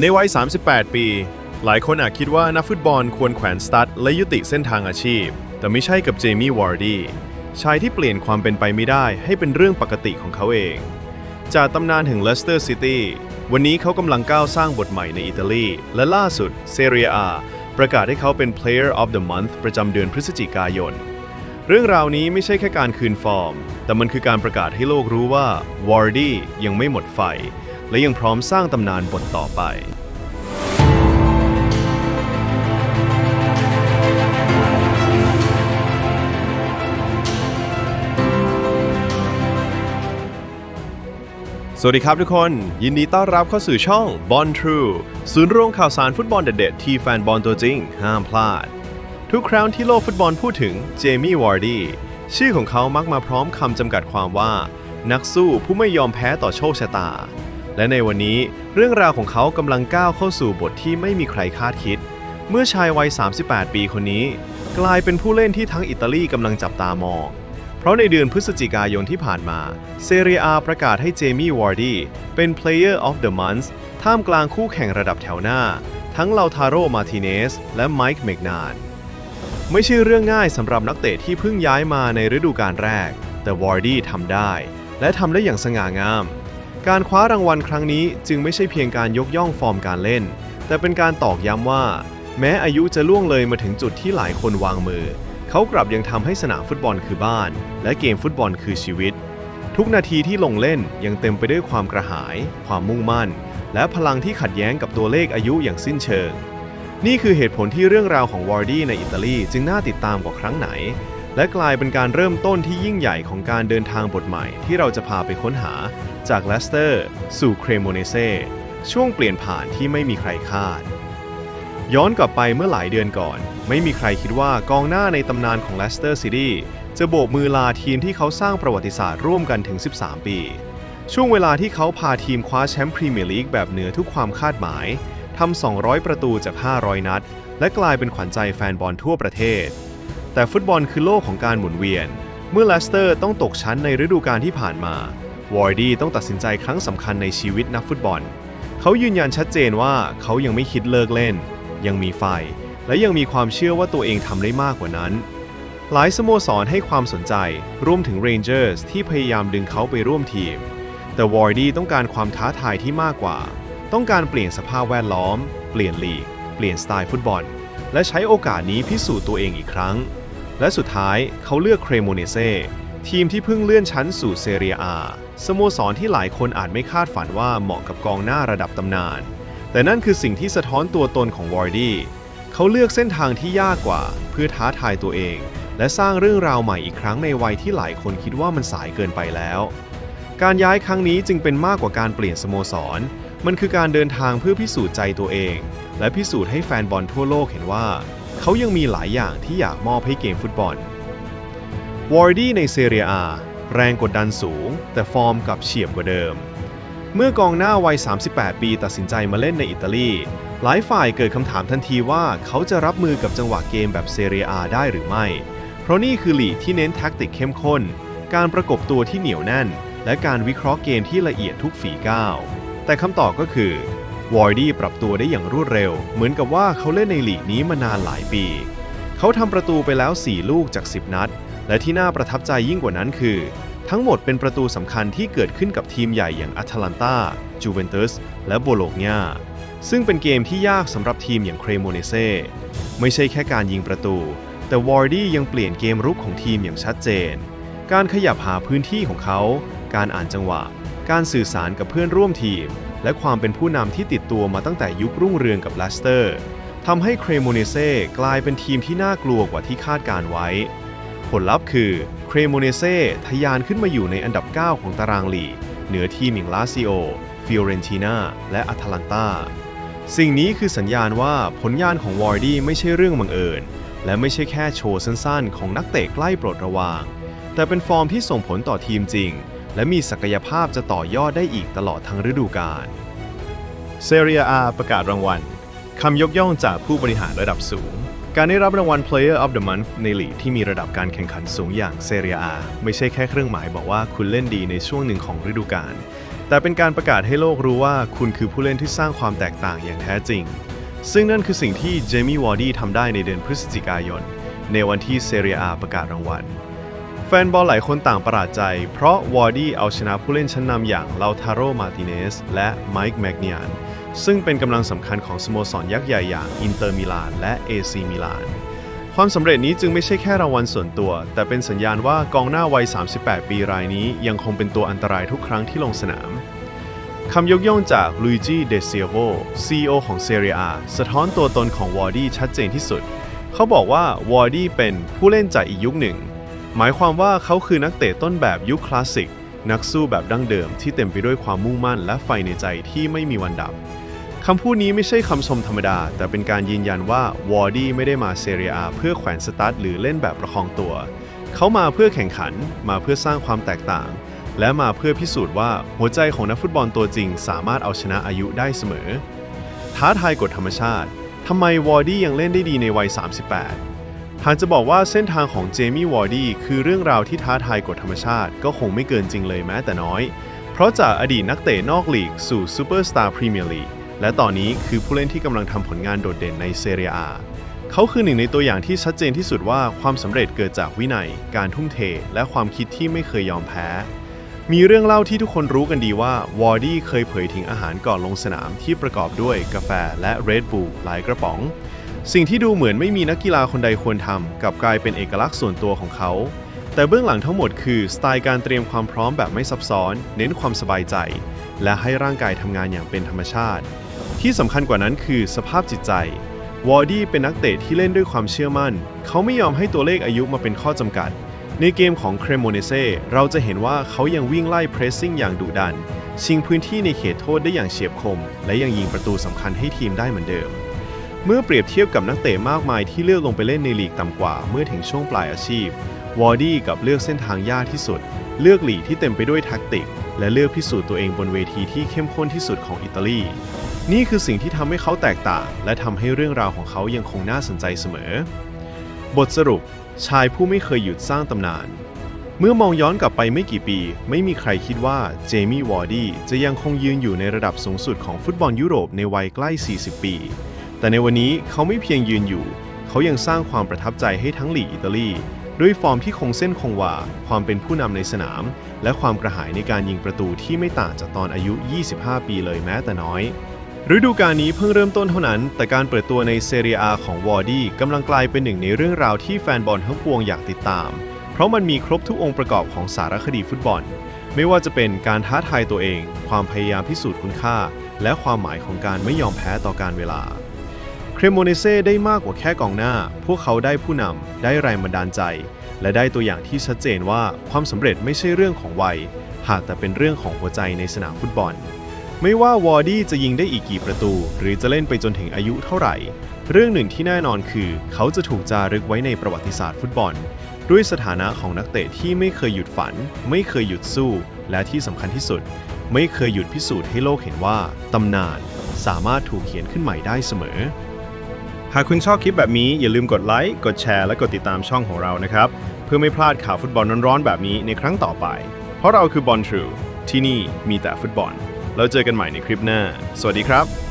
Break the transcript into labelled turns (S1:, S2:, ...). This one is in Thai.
S1: ในวัย 38 ปี หลายคนอาจคิดว่านักฟุตบอลควรแขวนสตั๊ดและยุติเส้นทางอาชีพ แต่ไม่ใช่กับเจมี่วอร์ดี้ชายที่เปลี่ยนความเป็นไปไม่ได้ให้เป็นเรื่องปกติของเขาเอง จากตำนานถึงเลสเตอร์ซิตี้วันนี้เขากำลังก้าวสร้างบทใหม่ในอิตาลี และล่าสุดเซเรียอาประกาศให้เขาเป็น Player of the Month ประจำเดือนพฤศจิกายน เรื่องราวนี้ไม่ใช่แค่การคืนฟอร์ม แต่มันคือการประกาศให้โลกรู้ว่าวอร์ดี้ยังไม่หมดไฟ และยังพร้อมสร้างตำนานบทต่อไปสวัสดีครับทุกคน ยินดีต้อนรับเข้าสู่ช่อง b o n True ศูนย์รวมข่าวสารฟุตบอลเด็ดๆที่แฟนบอลตัวจริง ห้ามพลาด ทุกครั้งที่โลกฟุตบอลพูดถึงเจมี่วาร์ดี้ชื่อของเขามักมาพร้อมคำจำกัดความว่า นักสู้ผู้ไม่ยอมแพ้ต่อโชคชะตา และในวันนี้เรื่องราวของเขากำลังก้าวเข้าสู่บทที่ไม่มีใครคาดคิด เมื่อชายวัย 38 ปีคนนี้ กลายเป็นผู้เล่นที่ทั้งอิตาลีกำลังจับตามอง เพราะในเดือนพฤศจิกายนที่ผ่านมา เซเรียอาประกาศให้เจมี่วาร์ดี้เป็น Player of the Month ท่ามกลางคู่แข่งระดับแถวหน้า ทั้งลาทาโรมาติเนสและไมค์เมกนานไม่ใช่เรื่องง่ายสำหรับนักเตะที่เพิ่งย้ายมาในฤดูกาลแรก แต่วาร์ดี้ทำได้ และทำได้อย่างสง่างาม การคว้ารางวัลครั้งนี้จึงไม่ใช่เพียงการยกย่องฟอร์มการเล่น แต่เป็นการตอกย้ำว่า แม้อายุจะล่วงเลยมาถึงจุดที่หลายคนวางมือ เขากลับยังทำให้สนามฟุตบอลคือบ้าน และเกมฟุตบอลคือชีวิต ทุกนาทีที่ลงเล่นยังเต็มไปด้วยความกระหาย ความมุ่งมั่น และพลังที่ขัดแย้งกับตัวเลขอายุอย่างสิ้นเชิง นี่คือเหตุผลที่เรื่องราวของวาร์ดี้ในอิตาลีจึงน่าติดตามกว่าครั้งไหน และกลายเป็นการเริ่มต้นที่ยิ่งใหญ่ของการเดินทางบทใหม่ ที่เราจะพาไปค้นหาจากเลสเตอร์ สู่เครโมเนเซช่วงเปลี่ยนผ่านที่ไม่มีใครคาด ย้อนกลับไปเมื่อหลายเดือนก่อน ไม่มีใครคิดว่ากองหน้าในตำนานของเลสเตอร์ซิตี้จะโบกมือลาทีมที่เขาสร้างประวัติศาสตร์ร่วมกันถึง 13 ปี ช่วงเวลาที่เขาพาทีมคว้าแชมป์พรีเมียร์ลีกแบบเหนือทุกความคาดหมายทำ200 ประตูจาก 500 นัด และกลายเป็นขวัญใจแฟนบอลทั่วประเทศ แต่ฟุตบอลคือโลกของการหมุนเวียน เมื่อเลสเตอร์ต้องตกชั้นในฤดูกาลที่ผ่านมาวอร์ดี้ต้องตัดสินใจครั้งสำคัญในชีวิตนักฟุตบอล เขายืนยันชัดเจนว่าเขายังไม่คิดเลิกเล่น ยังมีไฟ และยังมีความเชื่อว่าตัวเองทำได้มากกว่านั้น หลายสโมสรให้ความสนใจรวมถึง Rangers ที่พยายามดึงเขาไปร่วมทีม แต่วอร์ดี้ต้องการความท้าทายที่มากกว่า ต้องการเปลี่ยนสภาพแวดล้อม เปลี่ยนลีก เปลี่ยนสไตล์ฟุตบอล และใช้โอกาสนี้พิสูจน์ตัวเองอีกครั้ง และสุดท้ายเขาเลือกเครโมเนเซทีมที่เพิ่งเลื่อนชั้นสู่เซเรียอาสโมสรที่หลายคนอาจไม่คาดฝันว่าเหมาะกับกองหน้าระดับตำนาน แต่นั่นคือสิ่งที่สะท้อนตัวตนของวอร์ดี้เขาเลือกเส้นทางที่ยากกว่า เพื่อท้าทายตัวเอง และสร้างเรื่องราวใหม่อีกครั้งในวัยที่หลายคนคิดว่ามันสายเกินไปแล้ว การย้ายครั้งนี้จึงเป็นมากกว่าการเปลี่ยนสโมสร มันคือการเดินทางเพื่อพิสูจน์ใจตัวเอง และพิสูจน์ให้แฟนบอลทั่วโลกเห็นว่า เขายังมีหลายอย่างที่อยากมอบให้เกมฟุตบอล วอร์ดี้ในเซเรียอาแรงกดดันสูง แต่ฟอร์มกับเฉียบกว่าเดิม เมื่อกองหน้าวัย 38 ปีตัดสินใจมาเล่นในอิตาลี หลายฝ่ายเกิดคำถามทันทีว่าเขาจะรับมือกับจังหวะเกมแบบเซเรียอาได้หรือไม่ เพราะนี่คือลีกที่เน้นแท็กติกเข้มข้น การประกบตัวที่เหนียวแน่น และการวิเคราะห์เกมที่ละเอียดทุกฝีก้าว แต่คำตอบก็คือ วอร์ดี้ปรับตัวได้อย่างรวดเร็ว เหมือนกับว่าเขาเล่นในลีกนี้มานานหลายปี เขาทำประตูไปแล้ว 4 ลูกจาก 10 นัด และที่น่าประทับใจยิ่งกว่านั้นคือ ทั้งหมดเป็นประตูสำคัญที่เกิดขึ้นกับทีมใหญ่อย่างอัตแลนตาจูเวนตุสและโบโลญญาซึ่งเป็นเกมที่ยากสำหรับทีมอย่างเครโมเนเซไม่ใช่แค่การยิงประตู แต่วอร์ดี้ยังเปลี่ยนเกมรุกของทีมอย่างชัดเจน การขยับหาพื้นที่ของเขา การอ่านจังหวะ การสื่อสารกับเพื่อนร่วมทีม และความเป็นผู้นำที่ติดตัวมาตั้งแต่ยุครุ่งเรืองกับเลสเตอร์ทำให้เครโมเนเซกลายเป็นทีมที่น่ากลัวกว่าที่คาดการไว้ ผลลัพธ์คือเครโมเนเซทะยานขึ้นมาอยู่ในอันดับ 9 ของตารางลีกเหนือทีมอย่างลาซิโอฟิโอเรนตินาและอัตแลนตาสิ่งนี้คือสัญญาณว่าผลงานของวอร์ดี้ไม่ใช่เรื่องบังเอิญ และไม่ใช่แค่โชว์สั้นๆ ของนักเตะใกล้ปรดระวาง แต่เป็นฟอร์มที่ส่งผลต่อทีมจริง และมีศักยภาพจะต่อยอดได้อีกตลอดทั้งฤดูกาลเซเรียอาประกาศรางวัลคำยกย่องจากผู้บริหารระดับสูง การได้รับรางวัล Player of the Month ในลีกที่มีระดับการแข่งขันสูงอย่างเซเรียอาไม่ใช่แค่เครื่องหมายบอกว่าคุณเล่นดีในช่วงหนึ่งของฤดูกาลแต่เป็นการประกาศให้โลกรู้ว่าคุณคือผู้เล่นที่สร้างความแตกต่างอย่างแท้จริง ซึ่งนั่นคือสิ่งที่เจมี่วอร์ดี้ทำได้ในเดือนพฤศจิกายน ในวันที่เซเรียอาประกาศรางวัล แฟนบอลหลายคนต่างประหลาดใจ เพราะวอร์ดี้เอาชนะผู้เล่นชั้นนำอย่างลาทาโรมาติเนสและไมค์แมกเนียนซึ่งเป็นกำลังสำคัญของสโมสรยักษ์ใหญ่อย่างอินเตอร์มิลานและเอซีมิลานความสำเร็จนี้จึงไม่ใช่แค่รางวัลส่วนตัว แต่เป็นสัญญาณว่ากองหน้าวัย 38 ปีรายนี้ยังคงเป็นตัวอันตรายทุกครั้งที่ลงสนามคำยกย่องจากลุยจิเดเซียโว CEO ของเซเรียอาสะท้อนตัวตนของวอร์ดี้ชัดเจนที่สุด เขาบอกว่าวอร์ดี้เป็นผู้เล่นจากอีกยุคหนึ่ง หมายความว่าเขาคือนักเตะต้นแบบยุคคลาสสิก นักสู้แบบดั้งเดิมที่เต็มไปด้วยความมุ่งมั่นและไฟในใจที่ไม่มีวันดับคำพูดนี้ไม่ใช่คำชมธรรมดา แต่เป็นการยืนยันว่าวอร์ดี้ไม่ได้มาเซเรียอาเพื่อแขวนสตาร์ทหรือเล่นแบบประคองตัว เขามาเพื่อแข่งขัน มาเพื่อสร้างความแตกต่าง และมาเพื่อพิสูจน์ว่าหัวใจของนักฟุตบอลตัวจริง สามารถเอาชนะอายุได้เสมอ ท้าทายกฎธรรมชาติทำไมวอร์ดี้ยังเล่นได้ดีในวัย 38 หากจะบอกว่าเส้นทางของเจมี่วอร์ดี้คือเรื่องราวที่ท้าทายกฎธรรมชาติ ก็คงไม่เกินจริงเลยแม้แต่น้อย เพราะจากอดีตนักเตะนอกลีกสู่ซูเปอร์สตาร์พรีเมียร์ลีกและตอนนี้คือผู้เล่นที่กำลังทำผลงานโดดเด่นในเซเรียอาเขาคือหนึ่งในตัวอย่างที่ชัดเจนที่สุดว่าความสำเร็จเกิดจากวินัย การทุ่มเท และความคิดที่ไม่เคยยอมแพ้ มีเรื่องเล่าที่ทุกคนรู้กันดีว่าวอร์ดี้เคยเผยถึงอาหารก่อนลงสนามที่ประกอบด้วยกาแฟและเรดบูลหลายกระป๋อง สิ่งที่ดูเหมือนไม่มีนักกีฬาคนใดควรทำกลับกลายเป็นเอกลักษณ์ส่วนตัวของเขา แต่เบื้องหลังทั้งหมดคือ สไตล์การเตรียมความพร้อมแบบไม่ซับซ้อน เน้นความสบายใจ และให้ร่างกายทำงานอย่างเป็นธรรมชาติ ที่สำคัญกว่านั้นคือสภาพจิตใจ วอร์ดี้เป็นนักเตะที่เล่นด้วยความเชื่อมั่น เขาไม่ยอมให้ตัวเลขอายุมาเป็นข้อจำกัด ในเกมของเครโมเนเซ่เราจะเห็นว่าเขายังวิ่งไล่เพรสซิ่งอย่างดุดันชิงพื้นที่ในเขตโทษได้อย่างเฉียบคม และยังยิงประตูสำคัญให้ทีมได้เหมือนเดิม เมื่อเปรียบเทียบกับนักเตะมากมายที่เลือกลงไปเล่นในลีกต่ำกว่าเมื่อถึงช่วงปลายอาชีพ วอร์ดี้กับเลือกเส้นทางยากที่สุด เลือกลีกที่เต็มไปด้วยแท็กติก และเลือกพิสูจน์ตัวเองบนเวทีที่เข้มข้นที่สุดของอิตาลี นี่คือสิ่งที่ทำให้เขาแตกต่าง และทำให้เรื่องราวของเขายังคงน่าสนใจเสมอ บทสรุป ชายผู้ไม่เคยหยุดสร้างตำนาน เมื่อมองย้อนกลับไปไม่กี่ปี ไม่มีใครคิดว่าเจมี่วอร์ดี้จะยังคงยืนอยู่ในระดับสูงสุดของฟุตบอลยุโรปในวัยใกล้ 40 ปี แต่ในวันนี้เขาไม่เพียงยืนอยู่ เขายังสร้างความประทับใจให้ทั้งหลีกอิตาลี ด้วยฟอร์มที่คงเส้นคงวา ความเป็นผู้นำในสนาม และความกระหายในการยิงประตูที่ไม่ต่างจากตอนอายุ 25 ปีเลยแม้แต่น้อย ฤดูกาลนี้เพิ่งเริ่มต้นเท่านั้น แต่การเปิดตัวในเซเรียอาของวอร์ดี้กำลังกลายเป็นหนึ่งในเรื่องราวที่แฟนบอลทั้งปวงอยากติดตาม เพราะมันมีครบทุกองค์ประกอบของสารคดีฟุตบอลไม่ว่าจะเป็นการท้าทายตัวเอง ความพยายามพิสูจน์คุณค่า และความหมายของการไม่ยอมแพ้ต่อการเวลา ครโมเนเซ่ได้มากกว่าแค่กองหน้า พวกเขาได้ผู้นำ ได้แรงบันดาลใจ และได้ตัวอย่างที่ชัดเจนว่าความสำเร็จไม่ใช่เรื่องของวัย หากแต่เป็นเรื่องของหัวใจในสนามฟุตบอล ไม่ว่าวอร์ดี้จะยิงได้อีกกี่ประตู หรือจะเล่นไปจนถึงอายุเท่าไหร่ เรื่องหนึ่งที่แน่นอนคือ เขาจะถูกจารึกไว้ในประวัติศาสตร์ฟุตบอล ด้วยสถานะของนักเตะที่ไม่เคยหยุดฝัน ไม่เคยหยุดสู้ และที่สำคัญที่สุด ไม่เคยหยุดพิสูจน์ให้โลกเห็นว่าตำนาน สามารถถูกเขียนขึ้นใหม่ได้เสมอากคุณชอบคลิปแบบนี้อย่าลืมกดไลค์ กดแชร์และกดติดตามช่องของเรานะครับ เพื่อไม่พลาดข่าวฟุตบอลร้อนๆแบบนี้ในครั้งต่อไป เพราะเราคือบอลทรูที่นี่มีแต่ฟุตบอล แล้วเจอกันใหม่ในคลิปหน้า สวัสดีครับ